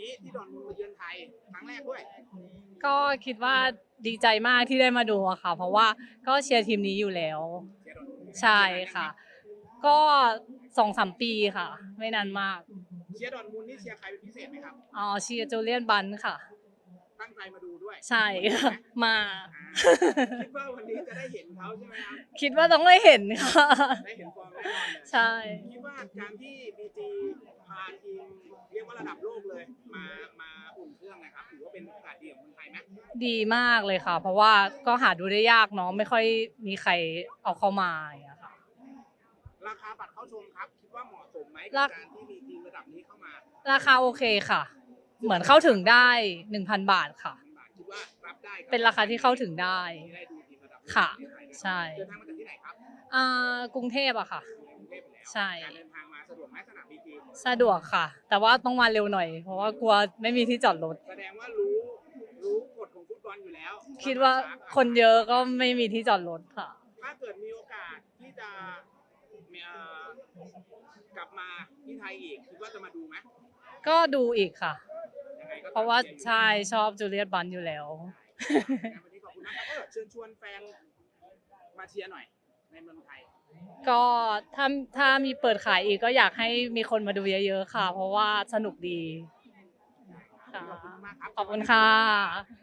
นี้ที่ดอนเมืองมาเยือนไทยครั้งแรกด้วย ก็คิดว่าดีใจมากที่ได้มาดูอะค่ะ เพราะว่าก็เชียร์ทีมนี้อยู่แล้วเชียร์ดอนเมืองใช่ค่ะ ก็สองสามปีค่ะ ไม่นานมาก เชียร์ดอนเมืองนี่เชียร์ใครเป็นพิเศษไหมครับ อ๋อเชียร์จูเลียนบันค่ะ ตั้งใจมาดูด้วยใช่ค่ะมาอ่าคิดว่าวันนี้จะได้เห็นเขาใช่ไหมครับ คิดว่าต้องได้เห็นค่ะ ได้เห็นฟอร์มแน่นอนเลยใช่ คิดว่าการที่บีจี เป็นโอกาสดีของคนไทยไหมดีมากเลยค่ะ เพราะว่าก็หาดูได้ยากเนาะไม่ค่อยมีใครเอาเข้ามาอย่างเงี้ยค่ะ ราคาบัตรเข้าชมครับ คิดว่าเหมาะสมไหมรากับการที่มีทีมระดับนี้เข้ามาราคาโอเคค่ะ เหมือนเข้าถึงได้ 1,000 บาทค่ะ บาทคิดว่ารับได้กับเป็นราคาที่เข้าถึงได้ที่ได้ดูทีมระดับโลกค่ะในประเทศไทยนะใช่ เดินทางมาจากที่ไหนครับอ่ากรุงเทพอะค่ะ กรุงเทพอยู่แล้วใช่ การเดินทางมาสะดวกไหมสนามบีจี สะดวกค่ะ แต่ว่าต้องมาเร็วหน่อย เพราะว่ากลัวไม่มีที่จอดรถ แสดงว่ารู้รู้กฎของฟุตบอลอยู่แล้วคิดว่าคนเยอะก็ไม่มีที่จอดรถค่ะ ถ้าเกิดมีโอกาสที่จะเอ่อกลับมาที่ไทยอีกคิดว่าจะมาดูไหมก็ดูอีกค่ะ ยังไงก็ตมเพราะว่าชียร์อยู่ใช่ชอบจูเลียตบันอยู่แล้ว งั้นวันนี้ขอบคุณนะครับเออเชิญชวนแฟนมาเชียร์หน่อย ในเมืองไทย ก็ถ้าถ้ามีเปิดขายอีกก็อยากให้มีคนมาดูเยอะๆค่ะ เพราะว่าสนุกดีค่ะขอบคุณมากครับขอบคุณค่ะ